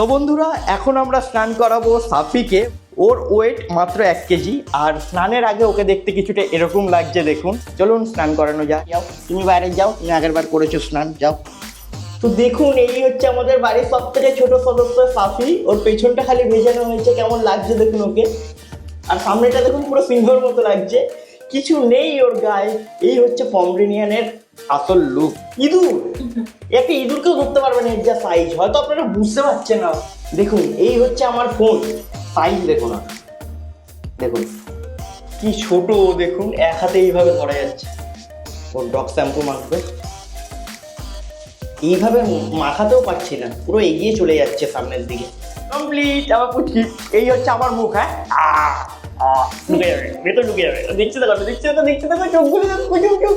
তো বন্ধুরা, এখন আমরা স্নান করাবো সাফিকে। ওর ওয়েট মাত্র এক কেজি, আর স্নানের আগে ওকে দেখতে কিছুটা এরকম লাগছে, দেখুন। চলুন স্নান করানো যাক। যাও, তুমি বাইরে যাও, তুমি আগের বার করেছ স্নান, যাও। তো দেখুন, এই হচ্ছে আমাদের বাড়ির সব থেকে ছোটো সদস্য সাফি। ওর পেছনটা খালি ভেজানো হয়েছে, কেমন লাগছে দেখুন ওকে। আর সামনেটা দেখুন, পুরো সিংহর মতো লাগছে। কিছু নেই ওর গায়ে, এই হচ্ছে পমগ্রেনিয়ানের আসল লুক ইঁদুর! একটা ইঁদুরকেও ধরতে পারবে না এর যা সাইজ হয়তো আপনারা বুঝতে পারছেন না। দেখুন, এই হচ্ছে আমার ফোন সাইজ দেখুন না দেখুন, কি ছোট, দেখুন, এক হাতে এইভাবে ধরা যাচ্ছে। ওর ডগ শ্যাম্পু মাখবে। এইভাবে মাখাতেও পারছি না। পুরো এগিয়ে চলে যাচ্ছে সামনের দিকে। কমপ্লিট আমার পুচকি। এই হচ্ছে আমার মুখ হ্যাঁ? ঢুকে যাবে। ভেতর ঢুকে যাবে। দেখছি দেখো দেখছি দেখো দেখছি দেখো চোখগুলো চোখ চোখ।